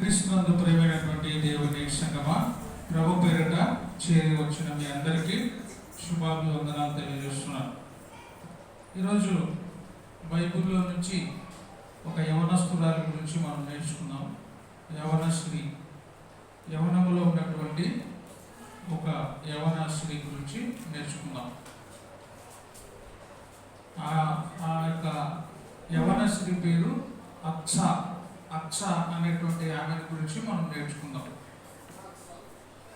క్రీస్తునందు ప్రేమైనటువంటి దేవుని సంగమా ప్రభు పేరిట చేరి వచ్చిన మీ అందరికీ శుభాభివందనాలు తెలియజేస్తున్నాను. ఈరోజు బైబిల్లో నుంచి ఒక యవనస్తురాలి గురించి మనం నేర్చుకున్నాం యవన స్త్రీ యవనములో ఉన్నటువంటి ఒక యవన స్త్రీ గురించి నేర్చుకున్నాం ఆ యొక్క యవన స్త్రీ పేరు అచ్చా అక్ష అనేటువంటి ఆమె గురించి మనం నేర్చుకుందాం.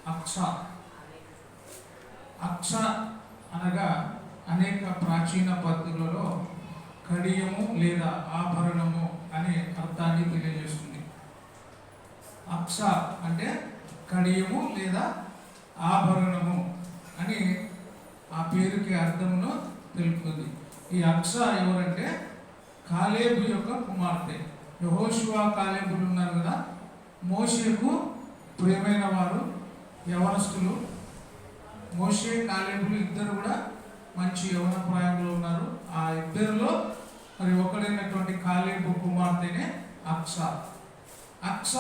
అక్ష. అక్ష అనగా అనేక ప్రాచీన పద్ధతులలో కడియము లేదా ఆభరణము అనే అర్థాన్ని తెలియజేస్తుంది. అక్ష అంటే కడియము లేదా ఆభరణము అని ఆ పేరుకి అర్థమును తెలుపుతుంది. ఈ అక్ష ఎవరంటే కాలేబు యొక్క కుమార్తె. యహోశివా కాలేబులు ఉన్నారు కదా మోషేకు ప్రియమైన వారు యవనస్తులు మోషే కాలేబులు ఇద్దరు కూడా మంచి యవన ప్రాయంలో ఉన్నారు. ఆ ఇద్దరిలో మరి ఒకడైనటువంటి కాలేబు కుమార్తెనే అక్ష అక్ష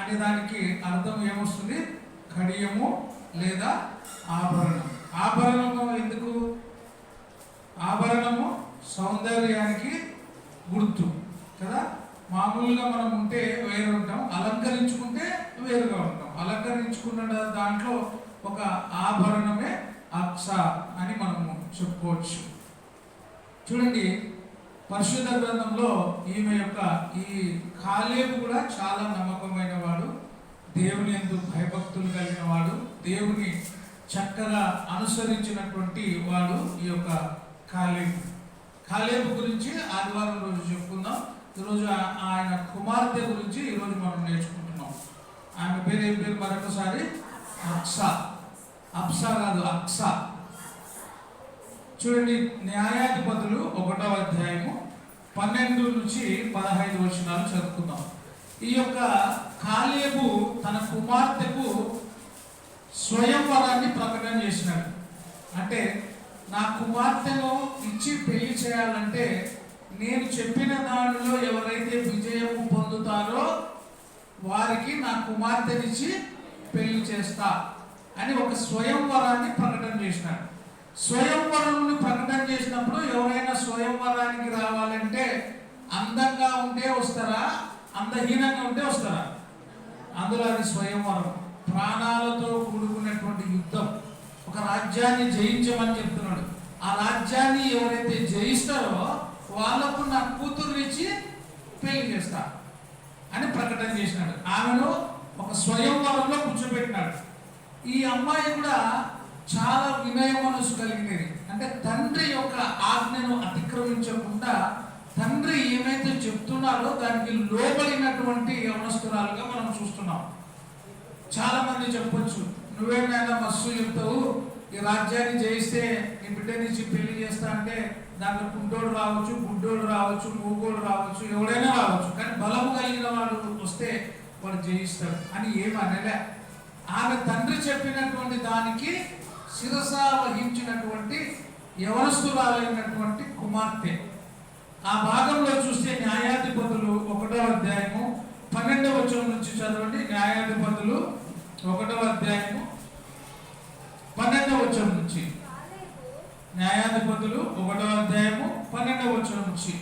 అనే దానికి అర్థం ఏమొస్తుంది? కడియము లేదా ఆభరణం. ఆభరణము ఎందుకు? ఆభరణము సౌందర్యానికి గుర్తు కదా? మామూలుగా మనం ఉంటే వేరు ఉంటాం అలంకరించుకుంటే వేరుగా ఉంటాం. అలంకరించుకున్న దాంట్లో ఒక ఆభరణమే అప్స అని మనము చెప్పుకోవచ్చు. చూడండి పరిశుద్ధ గ్రంథంలో ఈమె యొక్క ఈ కాలేబు కూడా చాలా నమ్మకమైన వాడు దేవుని ఎందు భయభక్తులు కలిగిన వాడు దేవుని చక్కగా అనుసరించినటువంటి వాడు ఈ యొక్క కాలేబు. కాలేబు గురించి ఆదివారం రోజు చెప్పుకుందాం. ఈరోజు ఆయన కుమార్తె గురించి ఈరోజు మనం నేర్చుకుంటున్నాం. ఆమె పేరు ఏం పేరు? మరొకసారి అక్స. అప్స కాదు అక్స. చూడండి న్యాయాధిపతులు ఒకటవ అధ్యాయము పన్నెండు నుంచి పదహైదు వచనాలు చదువుకుందాం. ఈ యొక్క కాలేబు తన కుమార్తెకు స్వయంవరాన్ని ప్రకటన చేసినాడు. అంటే నా కుమార్తెను ఇచ్చి పెళ్ళి చేయాలంటే నేను చెప్పిన దానిలో ఎవరైతే విజయము పొందుతారో వారికి నా కుమార్తెనిచ్చి పెళ్ళి చేస్తా అని ఒక స్వయంవరాన్ని ప్రకటన చేసినాడు. స్వయంవరంని ప్రకటన చేసినప్పుడు ఎవరైనా స్వయంవరానికి రావాలంటే అందంగా ఉంటే వస్తారా? అందహీనంగా ఉంటే వస్తారా? అందులో అది స్వయంవరం. ప్రాణాలతో కూడుకున్నటువంటి యుద్ధం. ఒక రాజ్యాన్ని జయించమని చెప్తున్నాడు. ఆ రాజ్యాన్ని ఎవరైతే జయిస్తారో వాళ్ళకు నా కూతురు ఇచ్చి పెళ్ళి చేస్తా అని ప్రకటన చేసినాడు. ఆమెను ఒక స్వయంవరంలో కూర్చోబెట్టినాడు. ఈ అమ్మాయి కూడా చాలా వినయ మనసు కలిగినది. అంటే తండ్రి యొక్క ఆజ్ఞను అతిక్రమించకుండా తండ్రి ఏమైతే చెప్తున్నారో దానికి లోపలినటువంటి యవనస్తురాలుగా మనం చూస్తున్నాం. చాలా మంది చెప్పొచ్చు నువ్వేమైనా మస్తు చెప్తావు ఈ రాజ్యాన్ని జయిస్తే నీ బిడ్డ నుంచి పెళ్ళి చేస్తా అంటే దాంట్లో కుంటోడు రావచ్చు గుడ్డోడు రావచ్చు మూగోడు రావచ్చు ఎవడైనా రావచ్చు. కానీ బలము కలిగిన వాడు వస్తే వాడు జయిస్తాడు. అని ఏమి అనలే. ఆమె తండ్రి చెప్పినటువంటి దానికి శిరస వహించినటువంటి యవనస్తురాలైనటువంటి కుమార్తె. ఆ భాగంలో చూస్తే న్యాయాధిపతులు ఒకటో అధ్యాయము పన్నెండవ వచనం నుంచి చదవండి. న్యాయాధిపతులు ఒకటవ అధ్యాయము పన్నెండవ వచనం నుంచి. న్యాయాధిపతులు ఒకటో అధ్యాయము పన్నెండవ వచనం నుంచి.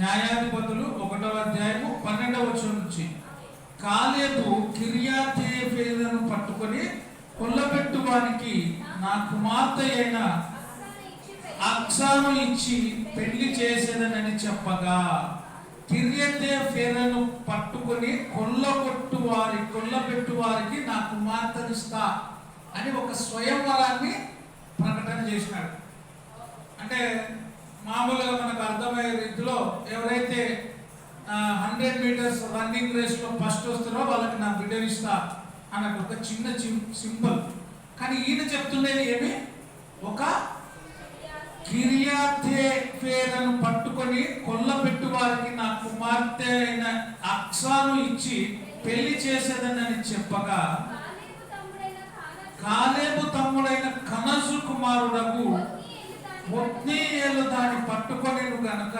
న్యాయాధిపతులు ఒకటవ అధ్యాయము పన్నెండవ వచనం నుంచి. కాలేబు కిర్యాతేఫేదను పట్టుకొని కొల్లబెట్టువానికి నా కుమార్తె అయిన అక్సాను ఇచ్చి పెళ్ళి చేసేదనని చెప్పగా. కిర్యతే ఫేరను పట్టుకొని కొల్ల కొట్టు వారి కొల్లబెట్టు వారికి నా కుమార్తెనిస్తా అని ఒక స్వయంవరాన్ని ప్రకటన చేసినాడు. అంటే మామూలుగా మనకు అర్థమయ్యే రీతిలో ఎవరైతే హండ్రెడ్ మీటర్స్ రన్నింగ్ రేస్లో ఫస్ట్ వస్తారో వాళ్ళకి నా బిడ్డనిస్తా అన్నది ఒక చిన్న సింపుల్ కానీ ఈయన చెప్తుండేది ఏమి? ఒక కిరియాతే పేరను పట్టుకొని కొల్లబెట్టు వారికి నా కుమార్తె అయిన అక్సాను ఇచ్చి పెళ్ళి చేసేదనని చెప్పగా కాలేబు తమ్ముడైన కనసు కుమారుడకు ఒత్నీయేలు దాన్ని పట్టుకొనిను గనక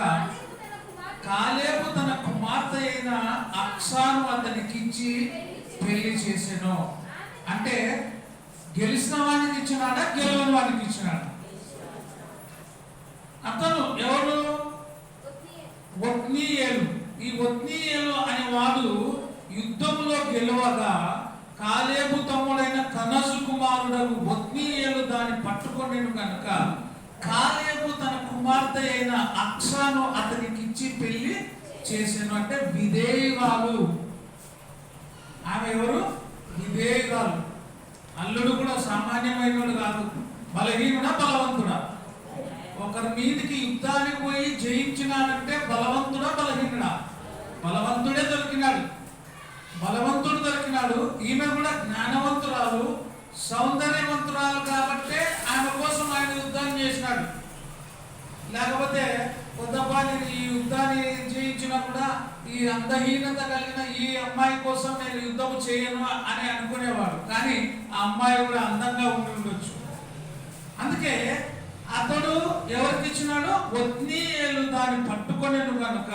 కాలేబు తన కుమార్తె అయిన అక్సాను అతనికిచ్చి పెళ్ళి చేసాను. అంటే గెలిచిన వానికి ఇచ్చినాడా గెలవని వానికి ఇచ్చినాడా? అతను ఎవరు? ఒత్నియేలు. ఒత్నీయేలు ఈ ఒత్నీయేలు అనే వాడు యుద్ధంలో గెలవగా కాలేబు తమ్ముడైన కనసు కుమారుడకు ఒత్నీయేలు దాన్ని పట్టుకొనిను కనుక కాలేబు తన కుమార్తె అయిన అక్షను అతనికి ఇచ్చి పెళ్ళి చేసాను. అంటే విధేయురాలు. ఆమె ఎవరు? విధేయురాలు. అల్లుడు కూడా సామాన్యమైన కాదు. బలహీనుడా బలవంతుడా? ఒకరి మీదకి యుద్ధానికి పోయి జయించినాడంటే బలవంతుడా బలహీనుడా? బలవంతుడే దొరికినాడు. బలవంతుడు దొరికినాడు. ఈమె కూడా జ్ఞానవంతురాలు సౌందర్యవంతురాలు కాబట్టే ఆమె కోసం ఆయన యుద్ధం చేసినాడు. లేకపోతే కొత్తపా ఈ యుద్ధాన్ని జయించినా కూడా ఈ అందహీనత కలిగిన ఈ అమ్మాయి కోసం నేను యుద్ధం చేయను అని అనుకునేవాడు. కానీ ఆ అమ్మాయి కూడా అందంగా ఉండి ఉండొచ్చు. అందుకే అతడు ఎవరికి ఇచ్చినాడు ఒత్నీయేలు దాన్ని పట్టుకొనేను కనుక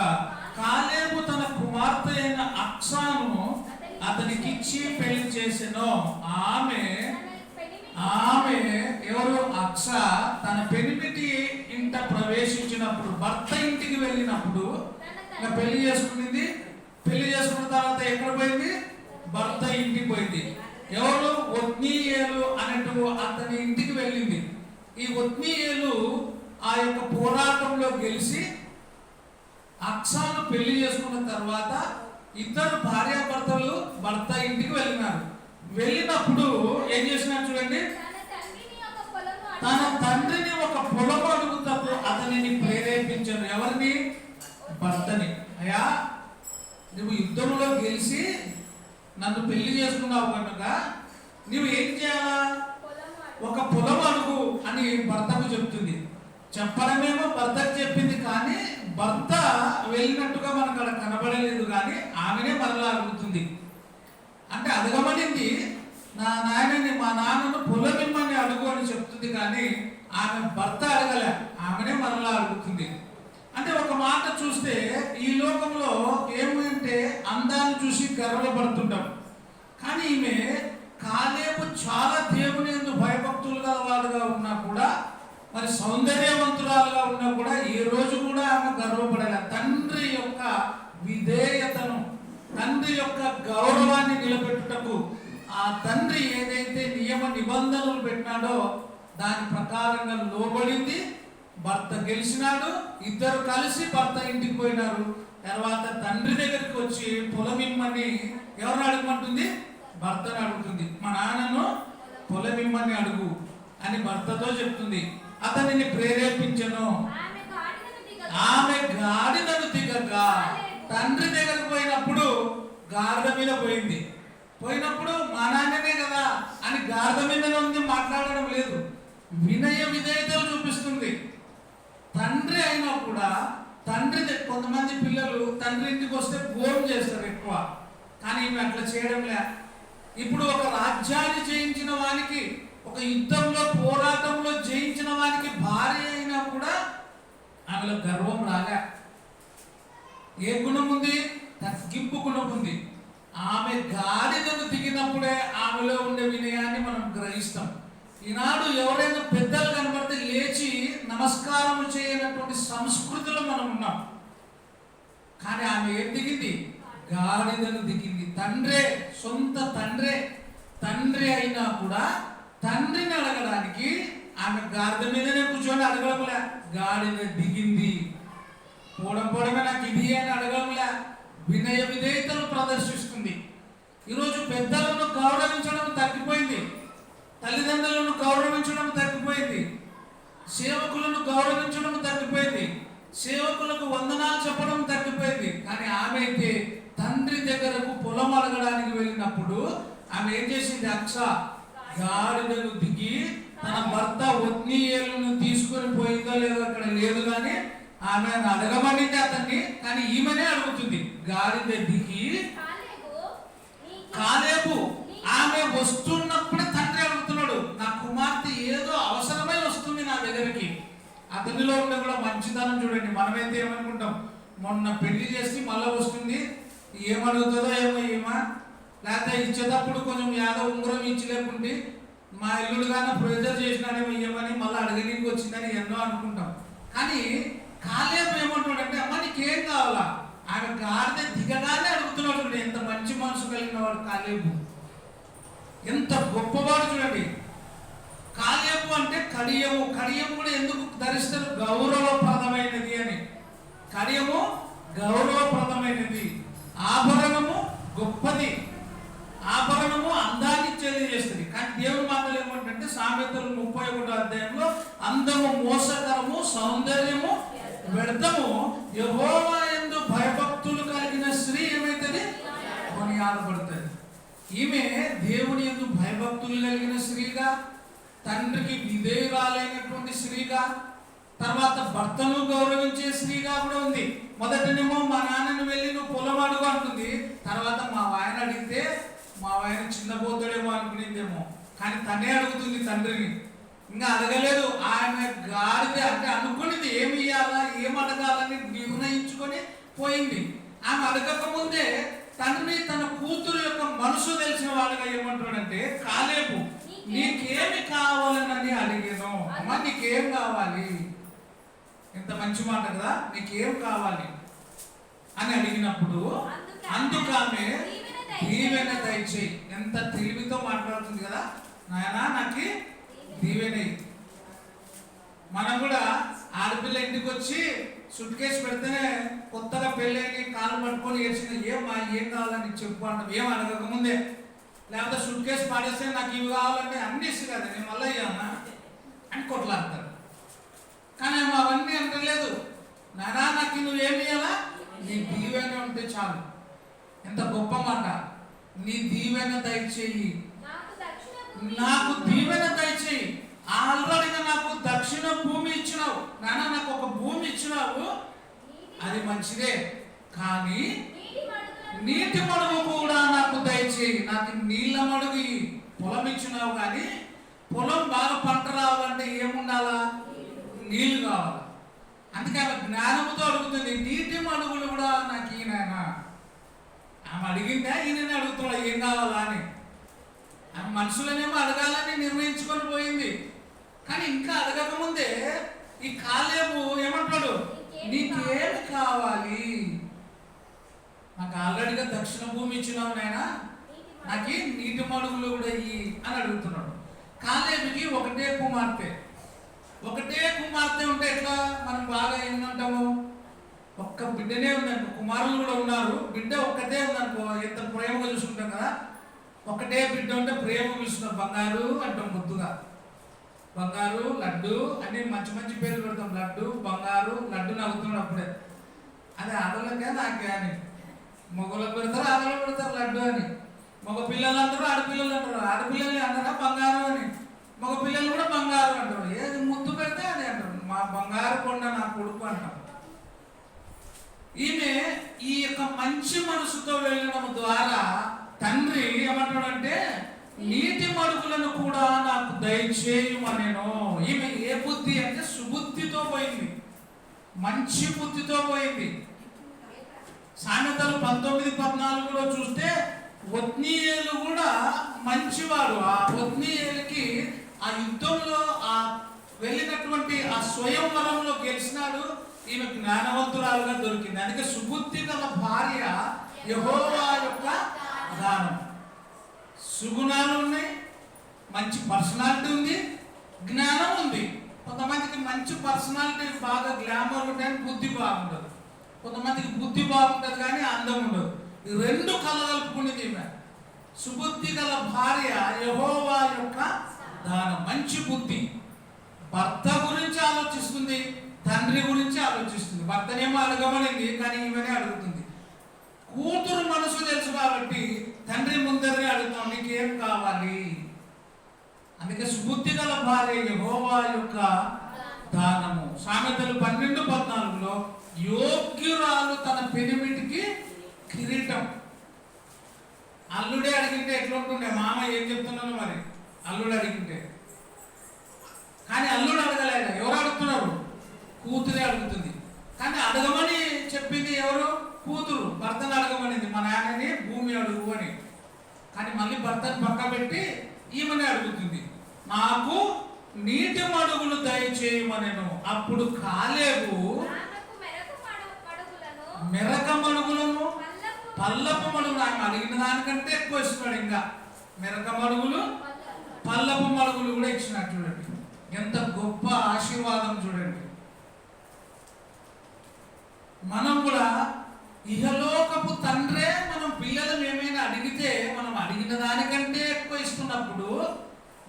కాలేబు తన కుమార్తె అయిన అక్సాను అతనికి ఇచ్చి పెళ్ళి చేసెను. ఆమె ఆమె ఎవరు? అక్ష తన పెనిమిటి ఇంట ప్రవేశించినప్పుడు భర్త ఇంటికి వెళ్ళినప్పుడు ఇంకా పెళ్ళి చేసుకునింది పెళ్ళి చేసుకున్న తర్వాత ఎక్కడ పోయింది? భర్త ఇంటికి పోయింది. ఎవరు? ఒత్నీయేలు అనేటు అతని ఇంటికి వెళ్ళింది. ఈ ఒత్నీయులు ఆ యొక్క పోరాటంలో గెలిచి అక్షాను పెళ్ళి చేసుకున్న తర్వాత ఇద్దరు భార్యాభర్తలు భర్త ఇంటికి వెళ్ళినారు. వెళ్ళినప్పుడు ఏం చేసినారు చూడండి? తన తండ్రిని ఒక పొలం అడుగుతూ అతనిని ప్రేరేపించాను ఎవరిని? భర్తని. అయ్యా నువ్వు యుద్ధంలో గెలిచి నన్ను పెళ్ళి చేసుకున్నావు కనుక నువ్వు ఏం చేయాలా? ఒక పొలం అడుగు అని భర్తకు చెప్తుంది. చెప్పడమేమో భర్తకు చెప్పింది కానీ భర్త వెళ్ళినట్టుగా మనకు అక్కడ కనబడలేదు కానీ ఆమెనే మరలా అడుగుతుంది. అంటే అడగమనింది నా నాయనని మా నాన్నను పొలం ఇమ్మని అడుగు అని చెప్తుంది కానీ ఆమె భర్త అడగలే ఆమెనే మరలా అడుగుతుంది. అంటే ఒక మాట చూస్తే ఈ లోకంలో ఏమంటే అందాన్ని చూసి గర్వపడుతుంటాం. కానీ ఈమె కాలేపు చాలా దేవుని ఎందు భయభక్తులు గలవాడుగా ఉన్నా కూడా మరి సౌందర్యవంతురాలుగా ఉన్నా కూడా ఈ రోజు కూడా ఆమె గర్వపడలే. తండ్రి యొక్క విధేయతను తండ్రి యొక్క గౌరవాన్ని నిలబెట్టుటకు ఆ తండ్రి ఏదైతే నియమ నిబంధనలు పెట్టినాడో దాని ప్రకారంగా లోబడింది భర్త గెలిచినాడు ఇద్దరు కలిసి భర్త ఇంటికి పోయినారు. తర్వాత తండ్రి దగ్గరికి వచ్చి పొలం ఇమ్మని ఎవరిని అడగమంటుంది? భర్తను అడుగుతుంది మా నాన్నను పొలం ఇమ్మని అడుగు అని భర్తతో చెప్తుంది. అతనిని ప్రేరేపించను. ఆమె గాడిదను దిగక తండ్రి దగ్గరకు పోయినప్పుడు గాడిద మీద పోయింది. పోయినప్పుడు మా నాన్ననే కదా అని గాడిద మీదనే ఉంది మాట్లాడడం లేదు. వినయ విధేయతలు చూపిస్తుంది. తండ్రి అయినా కూడా తండ్రి కొంతమంది పిల్లలు తండ్రి ఇంటికి వస్తే భోజనం చేస్తారు ఎక్కువ. కానీ ఈమె అట్లా చేయడం లే. ఇప్పుడు ఒక రాజ్యాన్ని జయించిన వానికి ఒక యుద్ధంలో పోరాటంలో జయించిన వానికి భార్య అయినా కూడా ఆమెలో గర్వం రాగా ఏ గుణం ఉంది? తగ్గింపు గుణం ఉంది. ఆమె గాడిదను దిగినప్పుడే ఆమెలో ఉండే వినయాన్ని మనం గ్రహిస్తాం. ఈనాడు ఎవరైనా పెద్దలు కనబడితే లేచి నమస్కారం చేయనటువంటి సంస్కృతిలో మనం ఉన్నాం. కానీ ఆమె ఏం దిగింది? గాడిదను దిగింది. తండ్రే సొంత తండ్రే తండ్రి అయినా కూడా తండ్రిని అడగడానికి ఆమె గాడిద మీదనే కూర్చొని అడగడంలే గాడిద దిగింది. పోవడం పోవడమే నాకు ఇది అని అడగడంలే వినయ విధేయతను ప్రదర్శిస్తుంది. ఈరోజు పెద్దలను గౌరవించడం తగ్గిపోయింది. తల్లిదండ్రులను గౌరవించడం తగ్గిపోయింది. సేవకులను గౌరవించడం తగ్గిపోయింది. సేవకులకు వందనాలు చెప్పడం తగ్గిపోయింది. కానీ ఆమె అయితే తండ్రి దగ్గరకు పొలం అడగడానికి వెళ్ళినప్పుడు ఆమె ఏం చేసింది అక్ష గాడిదను దిగి తన భర్త ఒత్నీయేలును తీసుకొని పోయిందో లేదో అక్కడ లేదు కానీ ఆమె అడగమనింది అతన్ని కానీ ఈమెనే అడుగుతుంది గాడిద దిగి కాలేబు కాలేపు ఆమె వస్తున్నప్పుడే తండ్రి అడుగుతున్నాడు నా కుమార్తె ఏదో అవసరమై వస్తుంది నా దగ్గరికి. అతనిలో ఉండే కూడా మంచితనం చూడండి మనమైతే ఏమనుకుంటాం మొన్న పెళ్ళి చేసి మళ్ళీ వస్తుంది ఏమడుగుతుందో ఏమో ఏమా లేకపోతే ఇచ్చేటప్పుడు కొంచెం యాదో ఉంగరం ఇచ్చలేకుంటే మా ఇల్లుడు కానీ ప్రెజర్ చేసినాడేమో ఇవ్వమని మళ్ళీ అడగడానికి వచ్చిందని ఎన్నో అనుకుంటాం. కానీ కాలేపు ఏమంటాడంటే అమ్మ నీకేం కావాలా? ఆమె గాడిద దిగగానే అడుగుతున్నాడు చూడండి. ఎంత మంచి మనసు కలిగిన వాడు కాలేపు ఎంత గొప్పవాడు చూడండి. కాలేపు అంటే కడియము. కడియము కూడా ఎందుకు ధరిస్తారు? గౌరవప్రదమైనది అని. కడియము గౌరవప్రదమైనది. ఆభరణము గొప్పది. ఆభరణము అందాన్ని తెలియజేస్తుంది కానీ దేవుడు మాటలు ఏమంటే సామెతలు ముప్పై ఒకటో అధ్యాయంలో అందము మోసకరము సౌందర్యము వ్యర్థము యహోవా ఎందు భయభక్తులు కలిగిన స్త్రీ ఏమైతుంది? కొనియాడబడుతుంది. ఈమె దేవుని ఎందు భయభక్తులు కలిగిన స్త్రీగా తండ్రికి విధేయురాలైనటువంటి స్త్రీగా తర్వాత భర్తను గౌరవించే స్త్రీగా కూడా ఉంది. మొదటనేమో మా నాన్నని వెళ్ళి నువ్వు పొలం అడుగు అంటుంది. తర్వాత మా ఆయన అడిగితే మా ఆయన చిన్నబోతుడేమో అనుకునేదేమో. కానీ తనే అడుగుతుంది తండ్రిని. ఇంకా అడగలేదు. ఆమె గాడిద అంటే అనుకున్నది ఏమి ఇవ్వాలా ఏం అడగాలని నిర్ణయించుకొని పోయింది. ఆమె అడగక ముందే తండ్రి తన కూతురు యొక్క మనసు తెలిసిన వాళ్ళగా ఏమంటాడంటే కాలేపు నీకేమి కావాలని అడిగాను. అమ్మ నీకేం కావాలి? ఎంత మంచి మాట కదా? నీకేం కావాలి? అని అడిగినప్పుడు అందుకు ఆమె దీవెన దయచేయి. ఎంత తెలివితో మాట్లాడుతుంది కదా? నాయనా నాకు దీవెన. మనం కూడా ఆడపిల్ల ఇంటికి వచ్చి సుట్ కేసు పెడితేనే కొత్తగా పెళ్ళైన కాలు పట్టుకొని ఏడ్చిన ఏమ్మా ఏం కావాలని చెప్పు అంటాం. ఏం అడగక ముందే. లేకపోతే సుట్ కేసు పాడేస్తే నాకు ఇవి కావాలంటే అన్ని ఇస్తుంది కదా నేను మళ్ళీ ఇయ్యానా అని కొట్లాడతారు. కానీ ఆమె అవన్నీ అంటలేదు నానా నాకు నువ్వేమి ఇయ్యాలా? నీ దీవెన ఉంటే చాలు. ఎంత గొప్ప మాట. నీ దీవెన దయచేయి. నాకు దీవెన దయచేయి. ఆల్రెడీగా నాకు దక్షిణ భూమి ఇచ్చినావు. నాన్న నాకు ఒక భూమి ఇచ్చినావు. అది మంచిదే. కానీ నీటి మడుగు కూడా నాకు దయచేయి. నాకు నీళ్ళ మడుగు. పొలం ఇచ్చినావు కానీ పొలం బాగా పంట రావాలంటే ఏముండాలా? నీళ్ళు కావాలి. అందుకే ఆమె జ్ఞానముతో అడుగుతుంది నీటి మడుగులు కూడా నాకు ఈయన ఆమె అడిగిందా ఈయననే అడుగుతున్నాడు ఏం కావాలా అని. ఆమె మనుషులనేమో అడగాలని నిర్ణయించుకొని పోయింది. కానీ ఇంకా అడగకముందే ఈ కాలేపు ఏమంటాడు నీకేం కావాలి? నాకు ఆల్రెడీగా దక్షిణ భూమి ఇచ్చినావు నాయన. నాకు నీటి మడుగులు కూడా ఇయ్యి అని అడుగుతున్నాడు. కాలేపుకి ఒకటే కుమార్తె. ఒకటే కుమార్తె ఉంటే ఎట్లా? మనం బాగా ఏమంటాము? ఒక్క బిడ్డనే ఉందనుకో కుమారులు కూడా ఉన్నారు. బిడ్డ ఒక్కటే ఉందనుకో ఎంత ప్రేమగా చూసుకుంటాం కదా? ఒకటే బిడ్డ ఉంటే ప్రేమ పిలుస్తున్నాం బంగారు అంటాం ముద్దుగా. బంగారు లడ్డు అన్ని మంచి మంచి పేర్లు పెడతాం. లడ్డు బంగారు లడ్డు నవ్వుతున్నాడు అప్పుడే. అది ఆడలకే నాకే అని. మగవాళ్ళకి పెడతారు ఆడవాళ్ళు పెడతారు లడ్డు అని? మగ పిల్లలు అంటారు ఆడపిల్లలు అంటారు? ఆడపిల్లలు అంటారా బంగారు అని? మగ పిల్లలు కూడా బంగారు అంటారు. ఏది ముద్దు పెడితే అది అంటారు. మా బంగారు కొండ నా కొడుకు అంటాం ఈమె ఈ యొక్క మంచి మనసుతో వెళ్ళడం ద్వారా తండ్రి ఏమంటాడంటే నీటి మరుగులను కూడా నాకు దయచేయమనేను ఈమె ఏ బుద్ధి అంటే సుబుద్ధితో పోయింది. మంచి బుద్ధితో పోయింది. సామెతలు పంతొమ్మిది పద్నాలుగులో చూస్తే ఒత్నీయేలు కూడా మంచివాడు. ఆ ఒత్నీయేలుకి ఆ యుద్ధంలో ఆ వెళ్ళినటువంటి ఆ స్వయంవరంలో గెలిచినాడు. ఈమె జ్ఞానవంతురాలుగా దొరికింది. అందుకే సుబుద్ధి గల భార్య యహోవా యొక్క దానం. సుగుణాలు ఉన్నాయి మంచి పర్సనాలిటీ ఉంది జ్ఞానం ఉంది. కొంతమందికి మంచి పర్సనాలిటీ బాగా గ్లామర్ ఉంటాయని బుద్ధి బాగుండదు. కొంతమందికి బుద్ధి బాగుంటుంది కానీ అందం ఉండదు. రెండు కలగలుపుకునేది ఈమె. సుబుద్ధి గల భార్య యహోవా యొక్క దానం. మంచి బుద్ధి. భర్త గురించి ఆలోచిస్తుంది తండ్రి గురించి ఆలోచిస్తుంది. భర్తనేమో అడగమనింది కానీ ఈమెనే అడుగుతుంది. కూతురు మనసు తెలుసు కాబట్టి తండ్రి ముందరే అడుగుతాం నీకేం కావాలి? అందుకే సుబుద్ధి గల భార్య యహోవా యొక్క దానము. సామెతలు పన్నెండు పద్నాలుగులో యోగ్యురాలు తన పెనిమిటికి కిరీటం. అల్లుడే అడిగింటే ఎట్లుంటుండే? మామ ఏం చెప్తున్నాను మరి? అల్లుడు అడిగింటే. కానీ అల్లుడు అడగలేడు ఎవరు అడుగుతున్నారు? కూతురే అడుగుతుంది. కానీ అడగమని చెప్పింది ఎవరు? కూతురు. భర్తను అడగమనింది. మా నాన్నని భూమి అడుగు అని. కానీ మళ్ళీ భర్తను పక్క పెట్టి ఈమెనే అడుగుతుంది. నాకు నీటి మడుగులు దయచేయమనెను. అప్పుడు కాలేవు. మెరకు మడు- మడుగులను. పల్లపు. మడుగులు. ఆమె అడిగిన దానికంటే ఎక్కువ ఇస్తున్నాడు ఇంకా. మెరక మడుగులు? పల్లపు. మడుగులు కూడా ఇచ్చినట్టు చూడండి. ఎంత గొప్ప ఆశీర్వాదం చూడండి. మనం కూడా ఇహలోకపు తండ్రే మనం పిల్లలు ఏమైనా అడిగితే మనం అడిగిన దానికంటే ఎక్కువ ఇస్తున్నప్పుడు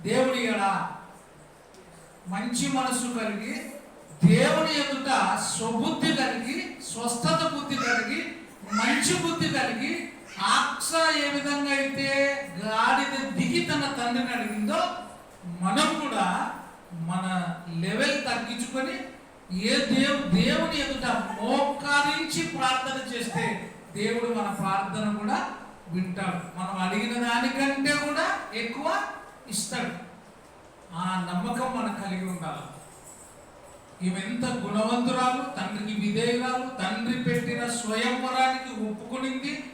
దేవుడి ఎడా మంచి మనసు కలిగి దేవుని ఎదుట స్వబుద్ధి కలిగి స్వస్థత బుద్ధి కలిగి మంచి బుద్ధి కలిగి ఆక్ష ఏ విధంగా అయితే గాడిద దిగి తన తండ్రిని అడిగిందో మనం కూడా మన లెవెల్ తగ్గించుకొని ఏ దేవు దేవుని ఎదుట మోకారించి ప్రార్థన చేస్తే దేవుడు మన ప్రార్థన కూడా వింటాడు. మనం అడిగిన దానికంటే కూడా ఎక్కువ ఇస్తాడు. ఆ నమ్మకం మనం కలిగి ఉండాలి. ఈమె ఎంత గుణవంతురాలు తండ్రికి విధేయురాలు తండ్రి పెట్టిన స్వయంవరానికి ఒప్పుకునింది.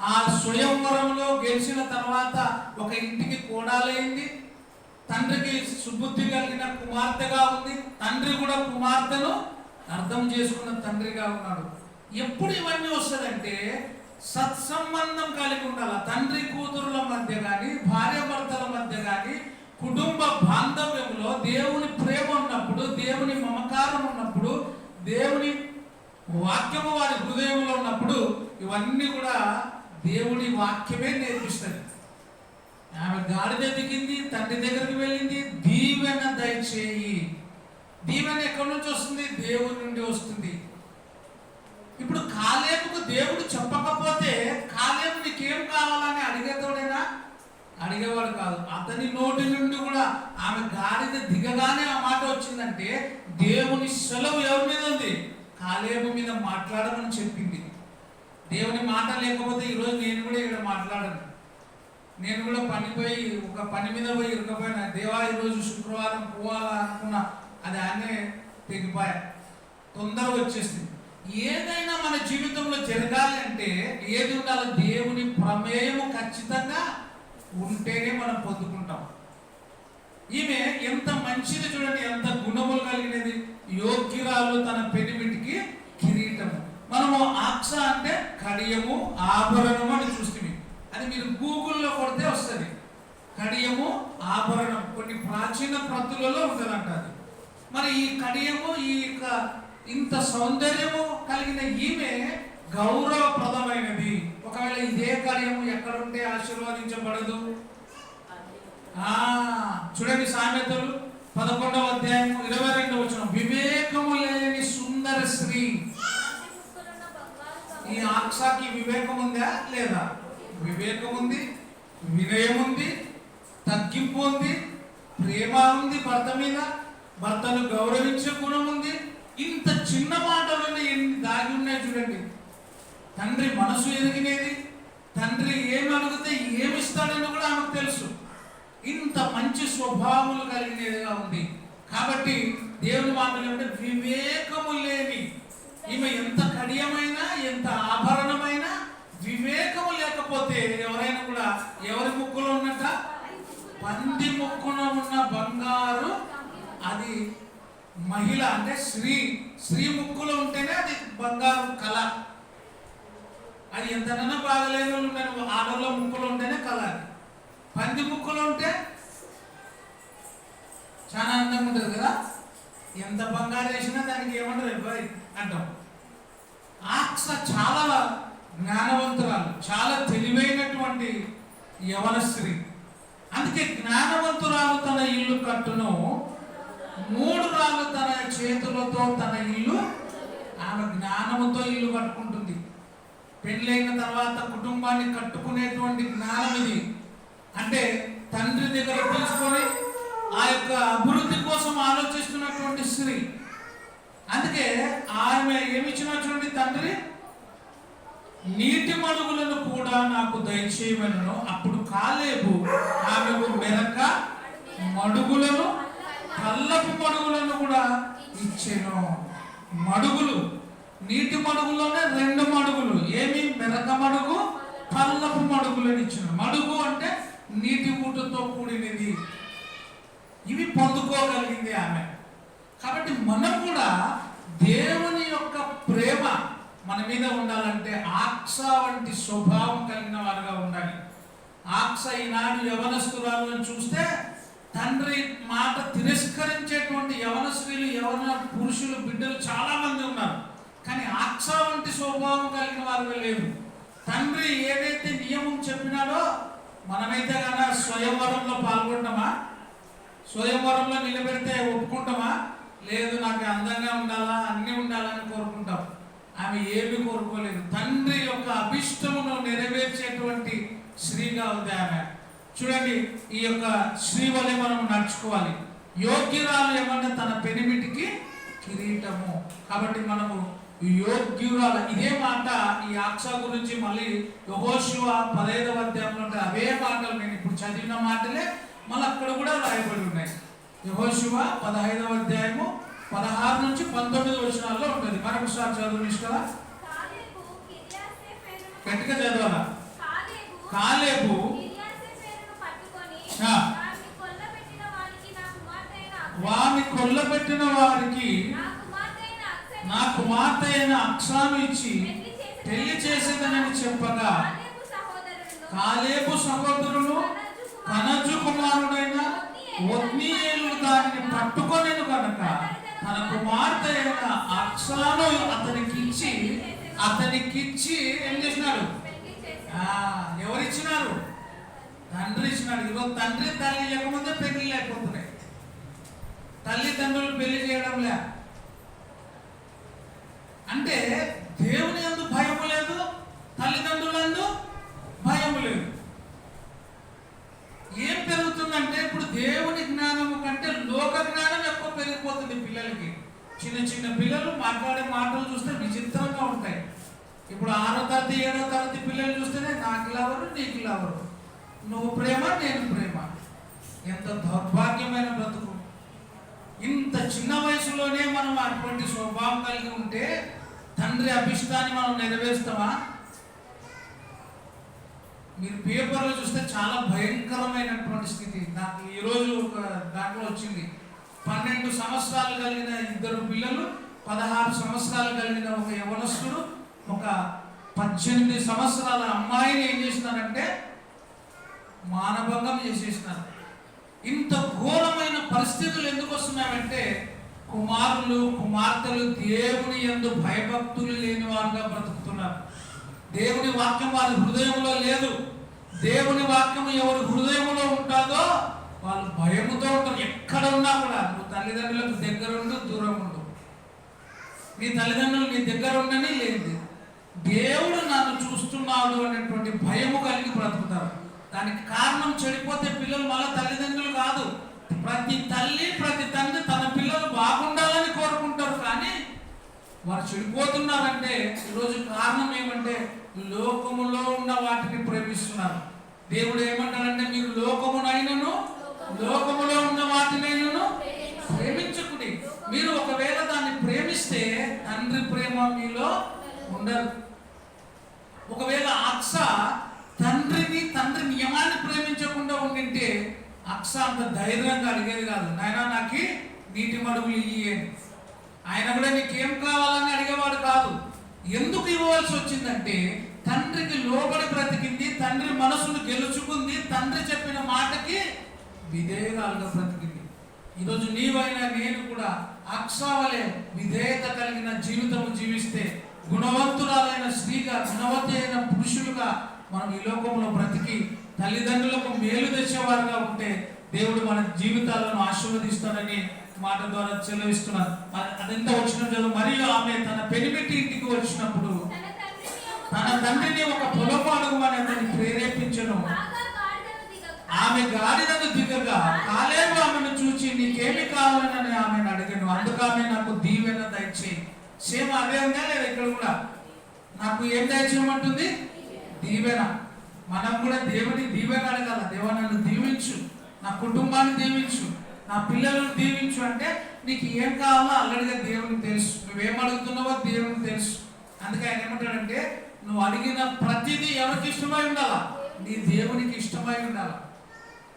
ఆ స్వయంవరంలో గెలిచిన తర్వాత ఒక ఇంటికి కోడాలైంది. తండ్రికి సుబుద్ధి కలిగిన కుమార్తెగా ఉంది. తండ్రి కూడా కుమార్తెను అర్థం చేసుకున్న తండ్రిగా ఉన్నాడు. ఎప్పుడు ఇవన్నీ వస్తుందంటే సత్సంబంధం కలిగి ఉండాలి. తండ్రి కూతురుల మధ్య కానీ భార్య భర్తల మధ్య కానీ కుటుంబ బాంధవ్యంలో దేవుని ప్రేమ ఉన్నప్పుడు దేవుని మమకారం ఉన్నప్పుడు దేవుని వాక్యము వారి హృదయంలో ఉన్నప్పుడు ఇవన్నీ కూడా దేవుని వాక్యమే నేర్పిస్తుంది. ఆమె గాడిద దిగింది తండ్రి దగ్గరికి వెళ్ళింది దీవెన దయచేయి. దీవెన ఎక్కడి నుంచి వస్తుంది? దేవుని నుండి వస్తుంది. ఇప్పుడు కాలేపుకు దేవుడు చెప్పకపోతే కాలేపు నీకేం కావాలని అడిగేతోడేనా? అడిగేవాడు కాదు. అతని నోటి నుండి కూడా ఆమె గాడిద దిగగానే ఆ మాట వచ్చిందంటే దేవుని సెలవు ఎవరి మీద ఉంది? కాలేపు మీద మాట్లాడమని చెప్పింది. దేవుని మాట లేకపోతే ఈరోజు నేను కూడా ఇక్కడ మాట్లాడను. నేను కూడా పనిపోయి ఒక పని మీద పోయి ఇరకపోయినా దేవా ఈరోజు శుక్రవారం పోవాలా అనుకున్నా. అది అనే తెగిపోయా. తొందరగా వచ్చేసింది. ఏదైనా మన జీవితంలో జరగాలంటే ఏది ఉండాలి దేవుని ప్రమేయము ఖచ్చితంగా ఉంటేనే మనం పొందుకుంటాం. ఈమె ఎంత మంచిది చూడండి ఎంత గుణములు కలిగినది. యోగ్యురాలు తన పెనిమిటికి కిరీటము. మనము ఆక్ష అంటే కడియము ఆభరణము అని చూస్తే అది మీరు గూగుల్లో కొడితే వస్తుంది. కడియము ఆభరణం. కొన్ని ప్రాచీన ప్రతులలో ఉంటుందంట అది. మరి ఈ కడియము ఈ యొక్క ఇంత సౌందర్యము కలిగిన ఈమె గౌరవప్రదమైనది. ఒకవేళ ఇదే కడియము ఎక్కడుంటే ఆశీర్వదించబడదు. చూడండి సామెతలు. పదకొండవ అధ్యాయం ఇరవై రెండవ వచ్చిన వివేకము లేని సుందర స్త్రీ. ఈ ఆక్షాకి వివేకం ఉందా లేదా? వివేకం ఉంది వినయం ఉంది తగ్గింపు ఉంది ప్రేమ ఉంది భర్త మీద భర్తను గౌరవించే గుణం ఉంది ఇంత చిన్న మాటలోనే ఎన్ని దాగి ఉన్నాయి చూడండి. తండ్రి మనసు ఎదిగినది తండ్రి ఏమి అడిగితే ఏమి ఇస్తాడని కూడా ఆమెకు తెలుసు. ఇంత మంచి స్వభావములు కలిగినదిగా ఉంది. కాబట్టి దేవుని మాటలు ఏమంటే వివేకము లేని ఈమె ఎంత కడియమైన ఎంత ఆభరణమైన వివేకము లేకపోతే ఎవరైనా కూడా ఎవరి ముక్కులో ఉన్నట్ట? పంది ముక్కున ఉన్న బంగారు అది మహిళ అంటే స్త్రీ స్త్రీ ముక్కులో ఉంటేనే అది బంగారు కళ. అది ఎంతనైనా బాగలేని వాళ్ళు ఉన్నారు ముక్కులు ముక్కులో ఉంటేనే కళ అది. పంది ముక్కులో ఉంటే చాలా అందంగా ఉంటుంది కదా? ఎంత బంగారు వేసినా దానికి ఏమంటారు? ఎవ్వరి అంటాం. ఆక్స చాలా జ్ఞానవంతురాలు. చాలా తెలివైనటువంటి యవన స్త్రీ అందుకే జ్ఞానవంతురాలు తన ఇల్లు కట్టును. మూడు రాళ్ళు తన చేతులతో తన ఇల్లు ఆమె జ్ఞానముతో ఇల్లు కట్టుకుంటుంది. పెళ్ళైన తర్వాత కుటుంబాన్ని కట్టుకునేటువంటి జ్ఞానం ఇది. అంటే తండ్రి దగ్గర తెలుసుకొని ఆ యొక్క అభివృద్ధి కోసం ఆలోచిస్తున్నటువంటి స్త్రీ. అందుకే ఆమె ఏమి ఇచ్చినటువంటి తండ్రి నీటి మడుగులను కూడా నాకు దయచేయమను అప్పుడు కాలేబు ఆమెకు మెరక మడుగులను కళ్ళపు మడుగులను కూడా ఇచ్చాను. మడుగులు నీటి మడుగులోనే రెండు మడుగులు. ఏమి? మెరక మడుగు కళ్ళపు మడుగులను ఇచ్చాను ఇచ్చిన. మడుగు అంటే నీటి ఊటతో కూడినది. ఇవి పొందుకోగలిగింది ఆమె. కాబట్టి మనం కూడా దేవుని యొక్క ప్రేమ మన మీద ఉండాలంటే ఆక్ష వంటి స్వభావం కలిగిన వారుగా ఉండాలి. ఆక్ష ఈనాడు యవనస్తురాలను చూస్తే తండ్రి మాట తిరస్కరించేటువంటి యవన స్త్రీలు యవన పురుషులు బిడ్డలు చాలామంది ఉన్నారు. కానీ ఆక్స వంటి స్వభావం కలిగిన వారుగా లేదు తండ్రి ఏదైతే నియమం చెప్పినాడో మనమైతే కనుక స్వయంవరంలో పాల్గొంటామా? స్వయంవరంలో నిలబెడితే ఒప్పుకుంటామా? లేదు నాకు అందంగా ఉండాలా అన్నీ ఉండాలని కోరుకుంటాం. ఆమె ఏమి కోరుకోలేదు. తండ్రి యొక్క అభిష్టమును నెరవేర్చేటువంటి స్త్రీగా ఉంది ఆమె చూడండి ఈ యొక్క స్త్రీ వలె మనం నడుచుకోవాలి. యోగ్యురాలు ఏమన్నా తన పెనిమిటికి కిరీటము. కాబట్టి మనము యోగ్యురాలు ఇదే మాట ఈ ఆక్ష గురించి మళ్ళీ యహోశివ పదహైదవ అధ్యాయంలో ఉంటాయి అవే మాటలు నేను ఇప్పుడు చదివిన మాటలే మళ్ళీ అక్కడ కూడా రాయబడి ఉన్నాయి. యహోశివ పదహైదవ అధ్యాయము పదహారు నుంచి పంతొమ్మిది వచనాల్లో ఉంటుంది. మరొకసారి చదువు కదా? గట్టిగా చదవాలా కాలేబు. వారిని కొల్లబెట్టిన వారికి నా కుమార్తె అయిన అక్షాను ఇచ్చి పెళ్ళి చేసేదనని చెప్పగా కాలేబు సహోదరులు కనజు కుమారుడైన ఒత్నీయేలు దానిని పట్టుకొనేను కనుక తన కుమార్తె అయిన అక్షాను అతనికి ఇచ్చి అతనికిచ్చి ఏం చేసినాడు? ఆ, ఎవరిచ్చినారు? తండ్రి ఇచ్చినాడు ఈరోజు తండ్రి తల్లి లేకముందే పెళ్ళి లేకపోతున్నాయి తల్లిదండ్రులు పెళ్ళి చేయడం లే. అంటే దేవుని అందు భయము లేదు తల్లిదండ్రులందు భయం లేదు. ఏం పెరుగుతుందంటే ఇప్పుడు దేవుని జ్ఞానము కంటే లోక జ్ఞానం తెలియకపోతుంది పిల్లలకి. చిన్న చిన్న పిల్లలు మాట్లాడే మాటలు చూస్తే విచిత్రంగా ఉంటాయి. ఇప్పుడు ఆరో తరగతి ఏడో తరగతి పిల్లలు చూస్తేనే నాకు లవరు నీకు లవరు నువ్వు ప్రేమ నేను ప్రేమ. ఎంత దౌర్భాగ్యమైన బ్రతుకు. ఇంత చిన్న వయసులోనే మనం అటువంటి స్వభావం కలిగి ఉంటే తండ్రి అభిష్టాన్ని మనం నెరవేరుస్తామా? మీరు పేపర్లో చూస్తే చాలా భయంకరమైనటువంటి స్థితి. నాకు ఈరోజు ఒక దాంట్లో వచ్చింది. పన్నెండు సంవత్సరాలు కలిగిన ఇద్దరు పిల్లలు పదహారు సంవత్సరాలు కలిగిన ఒక యవనస్తుడు ఒక పద్దెనిమిది సంవత్సరాల అమ్మాయిని ఏం చేసినారంటే మానభంగం చేసేసినారు. ఇంత ఘోరమైన పరిస్థితులు ఎందుకు వస్తున్నాయంటే కుమారులు కుమార్తెలు దేవుని ఎందు భయభక్తులు లేని వారుగా బ్రతుకుతున్నారు. దేవుని వాక్యం వారి హృదయంలో లేదు. దేవుని వాక్యం ఎవరి హృదయంలో ఉంటుందో వాళ్ళు భయముతో ఉంటారు. ఎక్కడ ఉన్నా కూడా నువ్వు తల్లిదండ్రులకు దగ్గర ఉండు దూరం ఉండు. నీ తల్లిదండ్రులు నీ దగ్గర ఉండని లేదు. దేవుడు నన్ను చూస్తున్నాడు అనేటువంటి భయము కలిగి బ్రతుకుతారు. దానికి కారణం చెడిపోతే పిల్లలు మళ్ళీ తల్లిదండ్రులు కాదు. ప్రతి తల్లి ప్రతి తండ్రి తన పిల్లలు బాగుండాలని కోరుకుంటారు కానీ వారు చెడిపోతున్నారంటే ఈరోజు కారణం ఏమంటే లోకములో ఉన్న వాటిని ప్రేమిస్తున్నారు. దేవుడు ఏమంటాడంటే మీరు లోకమునైనను లోకములో ఉన్న వాటినైనను ప్రేమించకుడి. మీరు ఒకవేళ దాన్ని ప్రేమిస్తే తండ్రి ప్రేమ మీలో ఉండదు. ఒకవేళ అక్ష తండ్రిని తండ్రి నియమాన్ని ప్రేమించకుండా ఉండింటే అక్ష అంత ధైర్యంగా అడిగేది కాదు. నాయన నాకు నీటి మడుగులు ఇయ్యి. ఆయన కూడా నీకేం కావాలని అడిగేవాడు కాదు. ఎందుకు ఇవ్వవలసి వచ్చిందంటే తండ్రికి లోబడి బ్రతికింది తండ్రి మనసును గెలుచుకుంది తండ్రి చెప్పిన మాటకి విధేయురాలుగా బ్రతికింది ఈరోజు నీవైనా నేను కూడా అక్షావలే విధేయత కలిగిన జీవితం జీవిస్తే గుణవంతురాలైన స్త్రీగా గుణవతి అయిన పురుషులుగా మనం ఈ లోకంలో బ్రతికి తల్లిదండ్రులకు మేలు తెచ్చేవారుగా ఉంటే దేవుడు మన జీవితాలను ఆశీర్వదిస్తాడని మాట ద్వారా చెలవిస్తున్నారు. అ- అదెంత వచ్చిన చదువు మరియు ఆమె తన పెనిమిటి ఇంటికి వచ్చినప్పుడు తన తండ్రిని ఒక తన తండ్రిని అతన్ని ప్రేరేపించను. ఆమె గాడిదను దిగగా కాలేదు ఆమెను చూచి నీకేమి కావాలని ఆమెను అడిగాను. అందుకు ఆమె నాకు దీవెన దయచేయి సేమ్ అదే ఉందా లేదా ఇక్కడ కూడా? నాకు ఏం దయచేయమంటుంది? దీవెన. మనం కూడా దేవుని దీవెన అడగాల. దేవా నన్ను దీవించు. నా కుటుంబాన్ని దీవించు. నా పిల్లలను దీవించు. అంటే నీకు ఏం కావాలో అల్లడిగా దేవునికి తెలుసు. నువ్వేం అడుగుతున్నావో దేవునికి తెలుసు. అందుకే ఆయన ఏమంటాడంటే నువ్వు అడిగిన ప్రతిదీ ఎవరికి ఇష్టమై ఉండాలా? నీ దేవునికి ఇష్టమై ఉండాలా?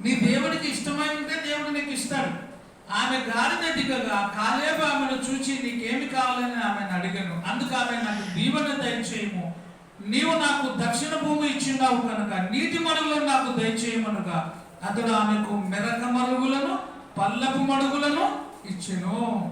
నీ దేవుడికి ఇష్టమై ఉంటే దేవుడు నీకు ఇస్తాడు. ఆమె గాడిద దిగగా కాలేబు ఆమెను చూచి నీకేమి కావాలని ఆమెను అడిగాను అందుకు ఆమె నాకు దీవెన దయచేయము. నీవు నాకు దక్షిణ భూమి ఇచ్చినావు కనుక నీటి మడుగులను నాకు దయచేయమనుగా. అతడు ఆమెకు మెరక మడుగులను పల్లపు మడుగులను ఇచ్చెను.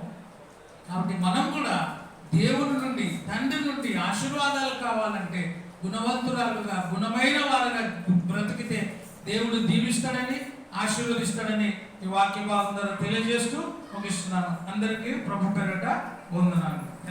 కాబట్టి మనం కూడా దేవుని నుండి తండ్రి నుండి ఆశీర్వాదాలు కావాలంటే గుణవంతురాలుగా గుణమైన వారుగా బ్రతికితే దేవుడు దీవిస్తాడని ఆశీర్వదిస్తాడని ఈ వాక్య భాగం ద్వారా తెలియజేస్తూ ముగిస్తున్నాను. అందరికీ ప్రభు పేరట వందనాలు.